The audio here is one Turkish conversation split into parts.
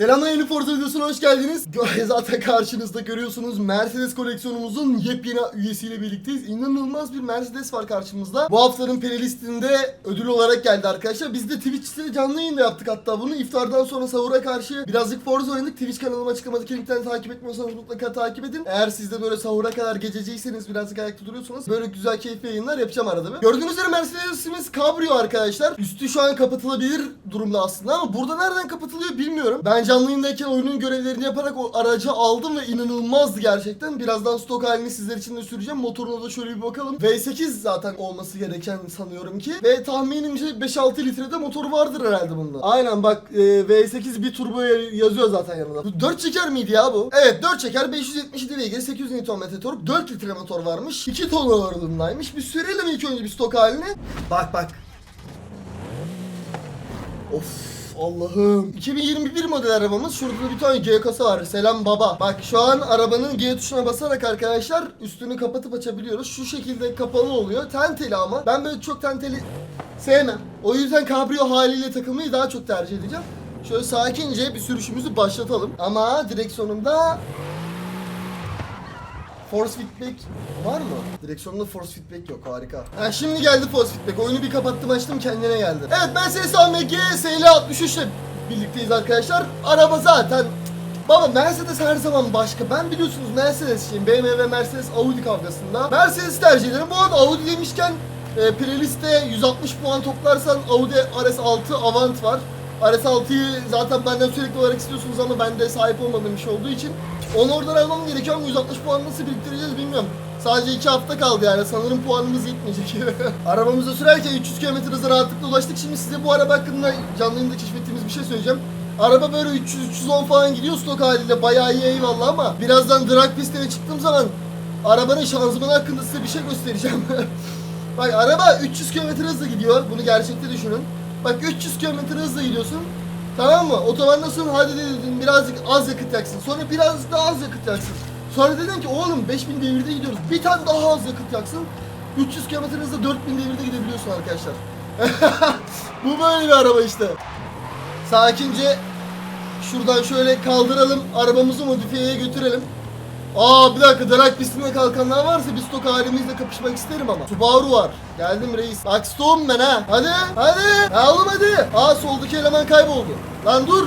Selamlar yeni Forza videosuna hoş geldiniz. Zaten karşınızda görüyorsunuz Mercedes koleksiyonumuzun yepyeni üyesiyle birlikteyiz. İnanılmaz bir Mercedes var karşımızda. Bu haftanın playlistinde ödül olarak geldi arkadaşlar. Biz de Twitch'te canlı yayında yaptık hatta bunu. iftardan sonra sahura karşı birazcık Forza oynadık. Twitch kanalıma açıklamadaki linkten takip etmiyorsanız mutlaka takip edin. Eğer siz de böyle sahura kadar gececiyseniz birazcık ayakta duruyorsunuz. Böyle güzel keyifli yayınlar yapacağım arada bir. Gördüğünüz üzere Mercedes'imiz Cabrio arkadaşlar. Üstü şu an kapatılabilir durumda aslında ama burada nereden kapatılıyor bilmiyorum. Ben canlı oyunun görevlerini yaparak o aracı aldım ve inanılmazdı gerçekten. Birazdan stok halini sizler için de süreceğim. Motoruna da şöyle bir bakalım. V8 zaten olması gereken sanıyorum ki. Ve tahminimce 5-6 litrede motor vardır herhalde bunda. Aynen bak e, V8 bir turbo yazıyor zaten yanında. Bu 4 çeker miydi ya bu? Evet 4 çeker 577 beygir 800 Nm tork 4 litre motor varmış. 2 ton ağırlığındaymış. Bir sürelim ilk önce bir stok halini. Bak bak. Of Allah'ım. 2021 model arabamız. Şurada da bir tane G kasa var. Selam baba. Bak şu an arabanın G tuşuna basarak arkadaşlar üstünü kapatıp açabiliyoruz. Şu şekilde kapalı oluyor. Tenteli ama. Ben böyle çok tenteli sevmem. O yüzden kabrio haliyle takılmayı daha çok tercih edeceğim. Şöyle sakince bir sürüşümüzü başlatalım. Ama direksiyonumda Force feedback var mı? Direksiyonda force feedback yok harika. Ha şimdi geldi force feedback. Oyunu bir kapattım açtım kendine geldi. Evet ben ses AMG SL63 ile birlikteyiz arkadaşlar. Araba zaten Baba Mercedes her zaman başka. Ben biliyorsunuz Mercedes'çiyim. BMW Mercedes Audi kavgasında. Mercedes tercih ederim. Bu arada Audi demişken e, playliste 160 puan toplarsan Audi RS6 Avant var. RS6'yı zaten benden sürekli olarak istiyorsunuz ama bende sahip olmadığım bir şey olduğu için onu oradan almam gerekiyor ama 160 puan nasıl biriktireceğiz bilmiyorum. Sadece 2 hafta kaldı yani sanırım puanımız yetmeyecek. Arabamızda sürerken 300 km hıza rahatlıkla ulaştık. Şimdi size bu araba hakkında canlı yayında keşfettiğimiz bir şey söyleyeceğim. Araba böyle 300-310 falan gidiyor stok haliyle bayağı iyi eyvallah ama birazdan drag pistine çıktığım zaman arabanın şanzımanı hakkında size bir şey göstereceğim. Bak araba 300 km hızla gidiyor. Bunu gerçekte düşünün. Bak 300 km hızla gidiyorsun. Tamam mı? Otobanda sonra hadi dedin birazcık az yakıt yaksın. Sonra biraz daha az yakıt yaksın. Sonra dedin ki oğlum 5000 devirde gidiyoruz. Bir tane daha az yakıt yaksın. 300 km hızla 4000 devirde gidebiliyorsun arkadaşlar. Bu böyle bir araba işte. Sakince şuradan şöyle kaldıralım. Arabamızı modifiyeye götürelim. Aa bir dakika drag pistinde kalkanlar varsa bir stok halimizle kapışmak isterim ama. Subaru var. Geldim reis. Bak stoğum ben ha. Hadi. Hadi. Ya oğlum hadi. Aa soldaki eleman kayboldu. Lan dur.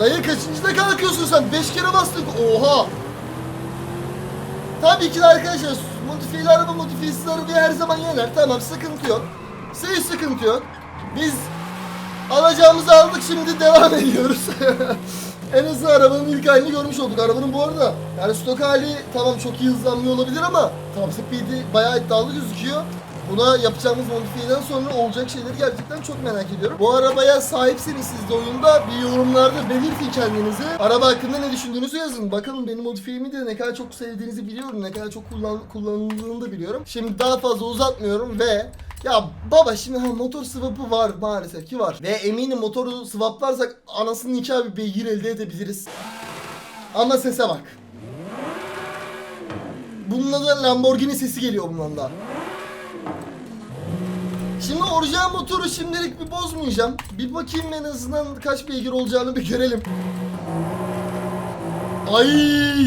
Dayı kaçıncıda kalkıyorsun sen? 5 kere bastık. Oha. Tabii ki de arkadaşlar modifiyeli araba modifiyesiz arabayı her zaman yener. Tamam sıkıntı yok. Hiç sıkıntı yok. Biz alacağımızı aldık şimdi devam ediyoruz. en azından arabanın ilk halini görmüş olduk. Arabanın bu arada yani stok hali tamam çok iyi hızlanmıyor olabilir ama top speed'i bayağı iddialı gözüküyor. Buna yapacağımız modifiyeden sonra olacak şeyleri gerçekten çok merak ediyorum. Bu arabaya sahipseniz siz de oyunda bir yorumlarda belirtin kendinizi. Araba hakkında ne düşündüğünüzü yazın. Bakalım benim modifiyemi de ne kadar çok sevdiğinizi biliyorum. Ne kadar çok kullan kullanıldığını da biliyorum. Şimdi daha fazla uzatmıyorum ve ya baba şimdi ha, motor swap'ı var maalesef ki var. Ve eminim motoru swaplarsak anasının nikahı bir beygir elde edebiliriz. Ama sese bak. Bununla da Lamborghini sesi geliyor bundan da. Şimdi orijinal motoru şimdilik bir bozmayacağım. Bir bakayım en azından kaç beygir olacağını bir görelim. Ay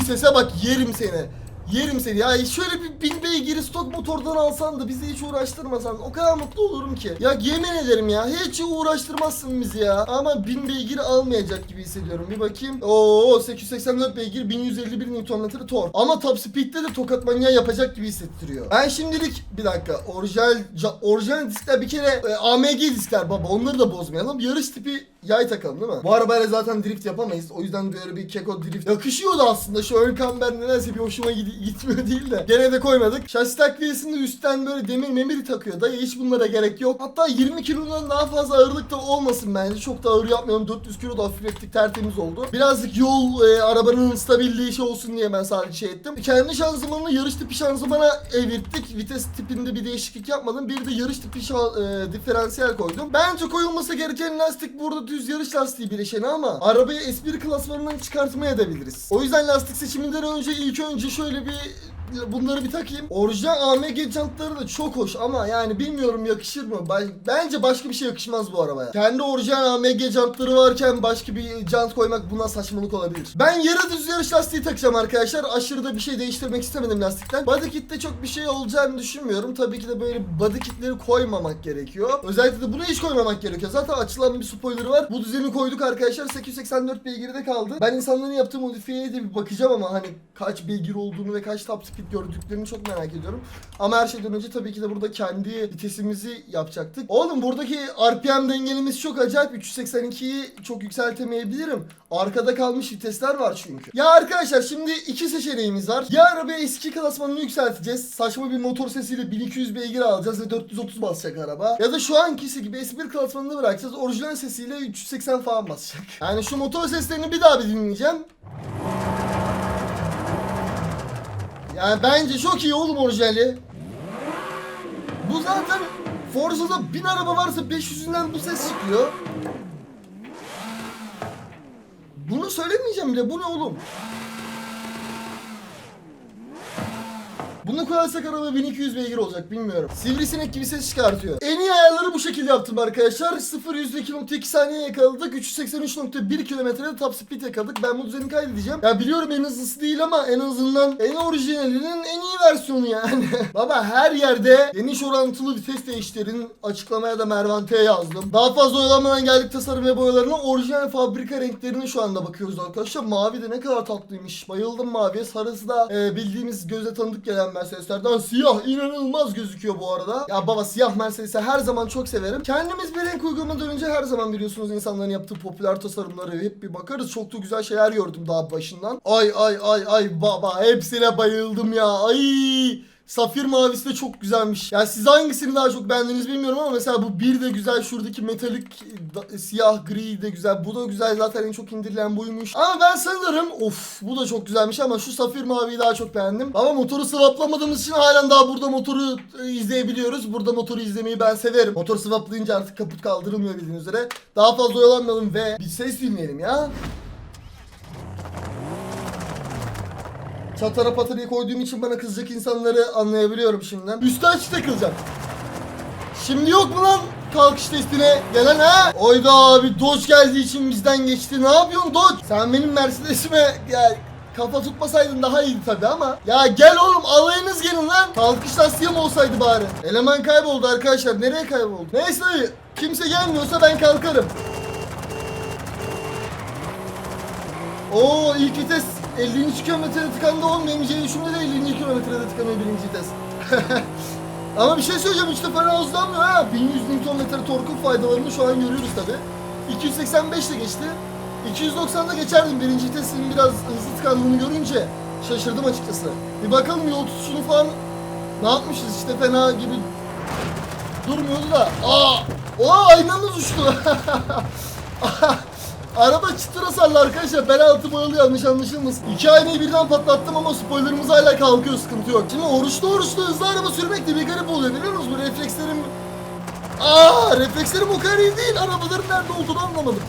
sese bak yerim seni. Yerim seni ya şöyle bir bin beygiri stok motordan alsan da bizi hiç uğraştırmasan o kadar mutlu olurum ki. Ya yemin ederim ya hiç uğraştırmazsın bizi ya. Ama bin beygir almayacak gibi hissediyorum. Bir bakayım. Oo 884 beygir 1151 Nm tork. Ama top speed'de de tokat manyağı yapacak gibi hissettiriyor. Ben şimdilik bir dakika orijinal orijinal diskler bir kere e, AMG diskler baba onları da bozmayalım. Yarış tipi yay takalım değil mi? Bu arabayla zaten drift yapamayız. O yüzden böyle bir keko drift yakışıyordu aslında. Şu ön kamber nedense bir hoşuma gitmiyor değil de. Gene de koymadık. Şasi takviyesinde üstten böyle demir memiri takıyor. Dayı hiç bunlara gerek yok. Hatta 20 kilodan daha fazla ağırlık da olmasın bence. Çok da ağır yapmayalım. 400 kilo da hafiflettik tertemiz oldu. Birazcık yol e, arabanın stabilliği şey olsun diye ben sadece şey ettim. Kendi şanzımanını yarış tipi şanzımana evirttik. Vites tipinde bir değişiklik yapmadım. Bir de yarış tipi şa- e, diferansiyel koydum. Bence koyulması gereken lastik burada düz yarış lastiği bileşeni ama arabayı S1 klasmanından çıkartmaya da biliriz. O yüzden lastik seçiminden önce ilk önce şöyle bir bunları bir takayım. Orijinal AMG jantları da çok hoş ama yani bilmiyorum yakışır mı? Bence başka bir şey yakışmaz bu arabaya. Kendi orijinal AMG jantları varken başka bir jant koymak buna saçmalık olabilir. Ben yarı düz yarış lastiği takacağım arkadaşlar. Aşırı da bir şey değiştirmek istemedim lastikten. Body kit'te çok bir şey olacağını düşünmüyorum. Tabii ki de böyle body kitleri koymamak gerekiyor. Özellikle de bunu hiç koymamak gerekiyor. Zaten açılan bir spoiler var. Bu düzeni koyduk arkadaşlar. 884 beygirde kaldı. Ben insanların yaptığı modifiyeye de bir bakacağım ama hani kaç beygir olduğunu ve kaç top speed gördüklerini çok merak ediyorum. Ama her şeyden önce tabii ki de burada kendi vitesimizi yapacaktık. Oğlum buradaki RPM dengelimiz çok acayip. 382'yi çok yükseltemeyebilirim. Arkada kalmış vitesler var çünkü. Ya arkadaşlar şimdi iki seçeneğimiz var. Ya arabaya eski klasmanını yükselteceğiz. Saçma bir motor sesiyle 1200 beygir alacağız ve 430 basacak araba. Ya da şu ankisi gibi S1 klasmanını bırakacağız. Orijinal sesiyle 380 falan basacak. Yani şu motor seslerini bir daha bir dinleyeceğim. Yani bence çok iyi oğlum orijinali. Bu zaten Forza'da 1000 araba varsa 500'ünden bu ses çıkıyor. Bunu söylemeyeceğim bile. Bu ne oğlum? Bunu koyarsak araba 1200 beygir olacak bilmiyorum. Sivrisinek gibi ses çıkartıyor. En iyi ayarları bu şekilde yaptım arkadaşlar. 0 %2.2 saniye yakaladık. 383.1 kilometrede top speed yakaladık. Ben bu düzeni kaydedeceğim. Ya biliyorum en hızlısı değil ama en azından en orijinalinin en iyi versiyonu yani. Baba her yerde geniş orantılı vites değiştirin. Açıklamaya da Mervante'ye yazdım. Daha fazla oyalanmadan geldik tasarım ve boyalarına. Orijinal fabrika renklerine şu anda bakıyoruz arkadaşlar. Mavi de ne kadar tatlıymış. Bayıldım maviye. Sarısı da e, bildiğimiz göze tanıdık gelen Mercedeslerden. Siyah inanılmaz gözüküyor bu arada. Ya baba siyah Mercedes'i her zaman çok severim. Kendimiz bir renk uygulamadan önce her zaman biliyorsunuz insanların yaptığı popüler tasarımlara hep bir bakarız. Çok da güzel şeyler gördüm daha başından. Ay ay ay ay baba hepsine bayıldım ya. Ay Safir mavisi de çok güzelmiş. Yani siz hangisini daha çok beğendiniz bilmiyorum ama mesela bu bir de güzel. Şuradaki metalik da- siyah gri de güzel. Bu da güzel. Zaten en çok indirilen buymuş. Ama ben sanırım of bu da çok güzelmiş ama şu safir maviyi daha çok beğendim. Ama motoru sıvaplamadığımız için halen daha burada motoru e, izleyebiliyoruz. Burada motoru izlemeyi ben severim. Motor sıvaplayınca artık kaput kaldırılmıyor bildiğiniz üzere. Daha fazla oyalanmayalım ve bir ses dinleyelim ya. Çatara patarayı koyduğum için bana kızacak insanları anlayabiliyorum şimdiden. Üstü açık takılacağım. Şimdi yok mu lan kalkış testine gelen ha? Oyda abi Dodge geldiği için bizden geçti. Ne yapıyorsun Dodge? Sen benim Mercedes'ime ya kafa tutmasaydın daha iyiydi tabi ama. Ya gel oğlum alayınız gelin lan. Kalkış lastiğim olsaydı bari. Eleman kayboldu arkadaşlar. Nereye kayboldu? Neyse kimse gelmiyorsa ben kalkarım. Oo ilk vites 50. kilometrede tıkandı oğlum benim J3'ümde de 50. kilometrede tıkanıyor birinci vites. Ama bir şey söyleyeceğim hiç de fena hızlanmıyor ha. 1100 Nm torkun faydalarını şu an görüyoruz tabi. 285 de geçti. 290'da geçerdim birinci vitesinin biraz hızlı tıkandığını görünce. Şaşırdım açıkçası. Bir bakalım yol tutuşunu falan ne yapmışız işte fena gibi durmuyordu da. Aa! Oha aynamız uçtu. Araba çıtır hasarlı arkadaşlar. Bel altı boyalı yanlış anlaşılmasın. İki aynayı birden patlattım ama spoilerımız hala kalkıyor sıkıntı yok. Şimdi oruçlu oruçlu hızlı araba sürmek de bir garip oluyor biliyor musunuz? Bu reflekslerim... Aa reflekslerim o kadar iyi değil. Arabaların nerede olduğunu anlamadım.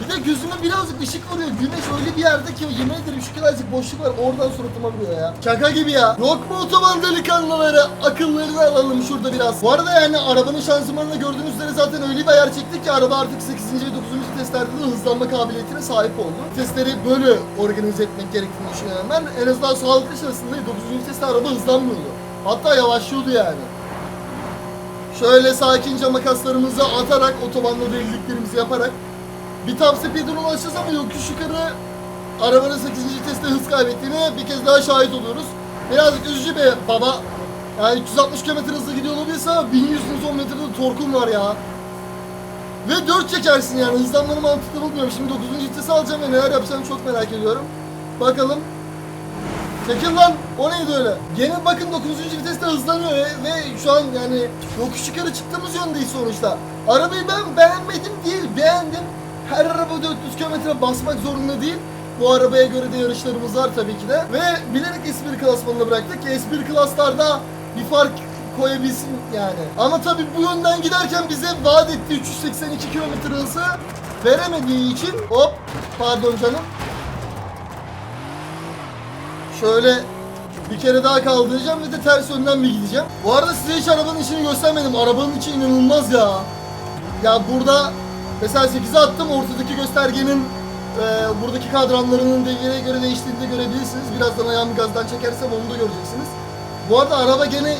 Bir de gözüme birazcık ışık vuruyor. Güneş öyle bir yerde ki yemin ederim şu kadarcık boşluk var. Oradan suratıma vuruyor ya. Şaka gibi ya. Yok mu otoban delikanlıları? Akıllarını alalım şurada biraz. Bu arada yani arabanın şanzımanında gördüğünüz üzere zaten öyle bir ayar çektik ki araba artık 8. ve 9. testlerde de hızlanma kabiliyetine sahip oldu. Testleri böyle organize etmek gerektiğini düşünüyorum ben. En azından sağlıklı sırasında 9. testte araba hızlanmıyordu. Hatta yavaşlıyordu yani. Şöyle sakince makaslarımızı atarak otobanda deliliklerimizi yaparak bir top speed'e ulaşacağız ama yokuş yukarı arabanın 8. viteste hız kaybettiğine bir kez daha şahit oluyoruz. Birazcık üzücü be baba. Yani 360 km hızla gidiyor olabilirse ama 1100 Nm'de torkum var ya. Ve 4 çekersin yani hızlanmanı mantıklı bulmuyorum. Şimdi 9. vitesi alacağım ve neler yapacağım çok merak ediyorum. Bakalım. Çekil lan. O neydi öyle? Gene bakın 9. viteste hızlanıyor ve, ve şu an yani yokuş yukarı çıktığımız yöndeyiz sonuçta. Arabayı ben beğenmedim değil beğendim. Her araba 400 km basmak zorunda değil. Bu arabaya göre de yarışlarımız var tabii ki de. Ve bilerek S1 klasmanına bıraktık ki S1 klaslarda bir fark koyabilsin yani. Ama tabii bu yönden giderken bize vaat ettiği 382 km hızı veremediği için hop pardon canım. Şöyle Bir kere daha kaldıracağım ve de ters yönden bir gideceğim. Bu arada size hiç arabanın içini göstermedim. Arabanın içi inanılmaz ya. Ya burada mesela 8'e attım ortadaki göstergenin e, buradaki kadranlarının dengeye göre değiştiğini de görebilirsiniz. Birazdan ayağımı gazdan çekersem onu da göreceksiniz. Bu arada araba gene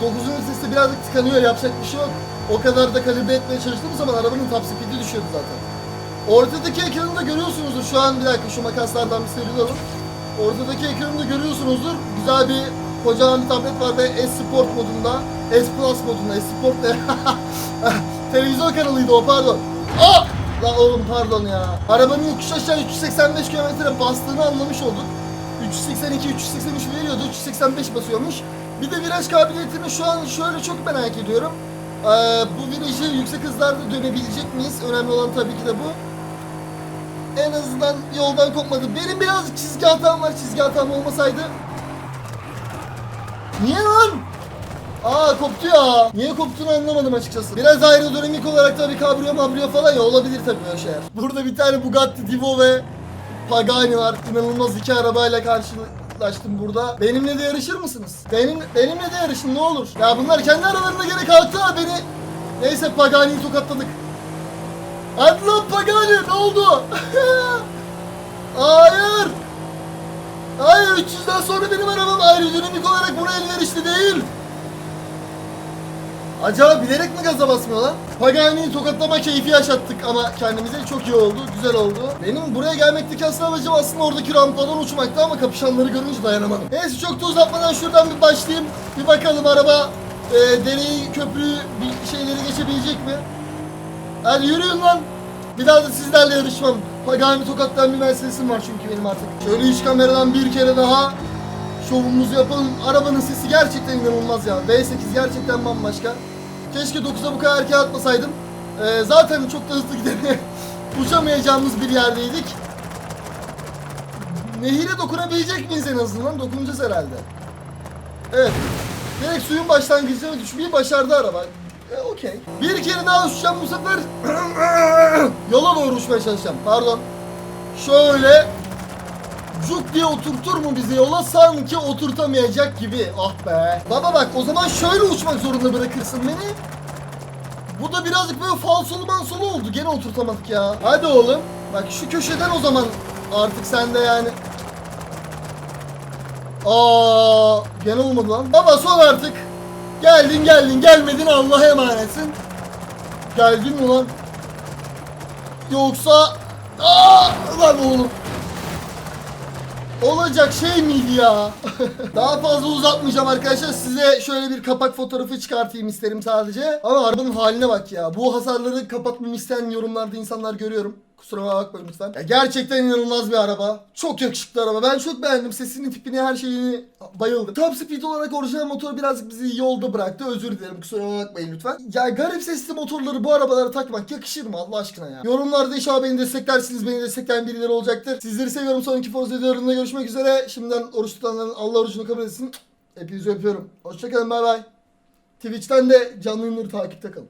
9. viteste birazcık tıkanıyor yapacak bir şey yok. O kadar da kalibre etmeye çalıştığım zaman arabanın top speed'i düşüyordu zaten. Ortadaki ekranı da görüyorsunuzdur. Şu an bir dakika şu makaslardan bir sıyrılalım. Ortadaki ekranı da görüyorsunuzdur. Güzel bir kocaman bir tablet var ve S Sport modunda. S Plus modunda. S Sport ne? Televizyon kanalıydı o pardon. Aa! La oğlum pardon ya. Arabanın yokuş aşağı 385 kilometre bastığını anlamış olduk. 382, 383 veriyordu. 385 basıyormuş. Bir de viraj kabiliyetini şu an şöyle çok merak ediyorum. Ee, bu virajı yüksek hızlarda dönebilecek miyiz? Önemli olan tabii ki de bu. En azından yoldan kopmadı. Benim birazcık çizgi hatam var. Çizgi hatam olmasaydı. Niye lan? Aa koptu ya. Niye koptuğunu anlamadım açıkçası. Biraz aerodinamik olarak tabii kabriyo mabriyo falan ya olabilir tabii böyle şeyler. Burada bir tane Bugatti Divo ve Pagani var. İnanılmaz iki arabayla karşılaştım burada. Benimle de yarışır mısınız? Benim, benimle de yarışın ne olur. Ya bunlar kendi aralarında gene kalktılar beni. Neyse Pagani'yi tokatladık. Hadi lan Pagani ne oldu? Hayır. Hayır 300'den sonra benim arabam aerodinamik olarak buna elverişli değil. Acaba bilerek mi gaza basmıyor lan? Pagani'yi tokatlama keyfi yaşattık ama kendimize çok iyi oldu, güzel oldu. Benim buraya gelmekteki asıl amacım aslında oradaki rampadan uçmaktı ama kapışanları görünce dayanamadım. Neyse çok da uzatmadan şuradan bir başlayayım. Bir bakalım araba e, dereyi, köprüyü, bir şeyleri geçebilecek mi? Hadi yürüyün lan. Bir daha da sizlerle yarışmam. Pagani tokatlayan bir Mercedes'im var çünkü benim artık. Şöyle iç kameradan bir kere daha şovumuzu yapalım. Arabanın sesi gerçekten inanılmaz ya. V8 gerçekten bambaşka. Keşke 9'a bu kadar erken atmasaydım. Ee, zaten çok da hızlı gidene uçamayacağımız bir yerdeydik. Nehire dokunabilecek miyiz en azından? Dokunacağız herhalde. Evet. Direkt suyun başlangıcına düşmeyi başardı araba. E, Okey. Bir kere daha uçacağım bu sefer. Yola doğru uçmaya çalışacağım. Pardon. Şöyle Cuk diye oturtur mu bizi yola sanki oturtamayacak gibi. Ah be. Baba bak o zaman şöyle uçmak zorunda bırakırsın beni. Bu da birazcık böyle falsolu mansolu oldu. Gene oturtamadık ya. Hadi oğlum. Bak şu köşeden o zaman artık sen de yani. Aa, gene olmadı lan. Baba son artık. Geldin geldin gelmedin Allah'a emanetsin. Geldin mi lan? Yoksa Aa, lan oğlum. Olacak şey miydi ya? Daha fazla uzatmayacağım arkadaşlar. Size şöyle bir kapak fotoğrafı çıkartayım isterim sadece. Ama arabanın haline bak ya. Bu hasarları kapatmamı isteyen yorumlarda insanlar görüyorum. Kusura bakmayın lütfen. Ya gerçekten inanılmaz bir araba. Çok yakışıklı araba. Ben çok beğendim. Sesini, tipini, her şeyini bayıldım. Top speed olarak orijinal motor birazcık bizi yolda bıraktı. Özür dilerim. Kusura bakmayın lütfen. Ya garip sesli motorları bu arabalara takmak yakışır mı Allah aşkına ya? Yorumlarda inşallah beni desteklersiniz. Beni destekleyen birileri olacaktır. Sizleri seviyorum. Sonraki Forza videolarında görüşmek üzere. Şimdiden oruç tutanların Allah orucunu kabul etsin. Hepinizi öpüyorum. Hoşçakalın. Bay bay. Twitch'ten de canlı yayınları takipte kalın.